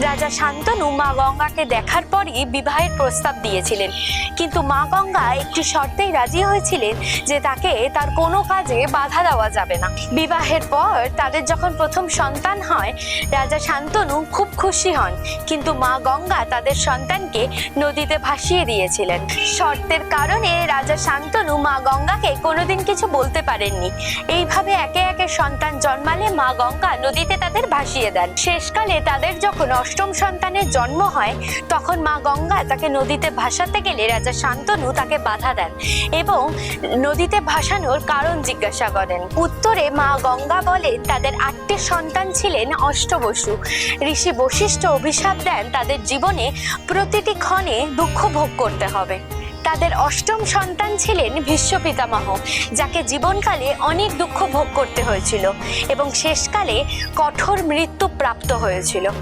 রাজা শান্তনু মা গঙ্গাকে দেখার পরই বিবাহের প্রস্তাব দিয়েছিলেন। কিন্তু মা গঙ্গা একটি শর্তেই রাজি হয়েছিলেন যে তাকে তার কোনো কাজে বাধা দেওয়া যাবে না। বিবাহের পর তাদের যখন প্রথম সন্তান হয়, রাজা শান্তনু খুব খুশি হন। কিন্তু মা গঙ্গা তাদের সন্তানকে নদীতে ভাসিয়ে দিয়েছিলেন। শর্তের কারণে রাজা শান্তনু মা গঙ্গাকে কোনোদিন কিছু বলতে পারেননি। এইভাবে একে একে সন্তান জন্মালে মা গঙ্গা নদীতে তাদের ভাসিয়ে দেন। শেষকালে তাদের যখন অষ্টম সন্তানের জন্ম হয়, তখন মা গঙ্গা তাকে নদীতে ভাসাতে গেলে রাজা শান্তনু তাকে বাধা দেন এবং নদীতে ভাসানোর কারণ জিজ্ঞাসা করেন। উত্তরে মা গঙ্গা বলেন তাদের আটটি সন্তান ছিলেন অষ্টবসু। ঋষি বশিষ্ঠ অভিশাপ দেন, তাদের জীবনে প্রতিটি ক্ষণে দুঃখ ভোগ করতে হবে। তাদের অষ্টম সন্তান ছিলেন ভীষ্ম পিতামহ, যাকে জীবনকালে অনেক দুঃখ ভোগ করতে হয়েছিল এবং শেষকালে কঠোর মৃত্যু প্রাপ্ত হয়েছিল।